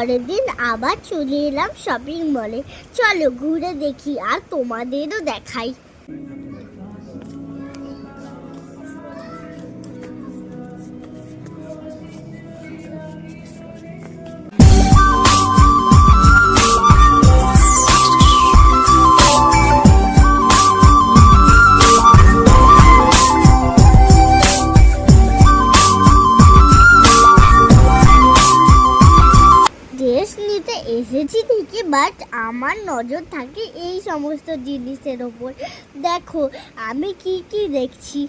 পরের দিন আবার চলে এলাম শপিং মলে চলো ঘুরে দেখি আর তোমাদেরও দেখাই। এসেছি ঠিকই বাট আমার নজর থাকে এই সমস্ত জিনিসের ওপর। দেখো, আমি কি কি দেখছি।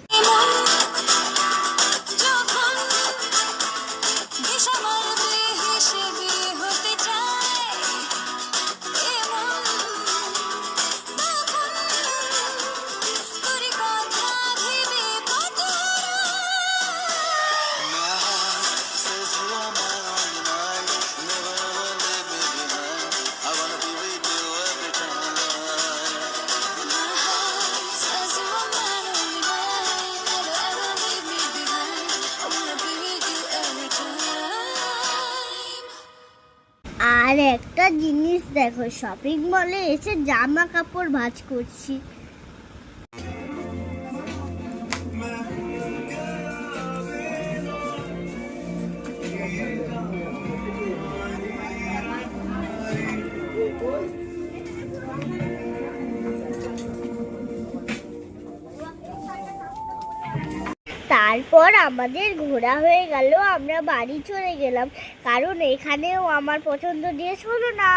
আর একটা জিনিস দেখো শপিং মলে এসে জামা কাপড় ভাজ করছি। তারপর আমাদের ঘোরা হয়ে গেল, আমরা বাড়ি চলে গেলাম। কারণ এখানেও আমার পছন্দ ড্রেস হলো না।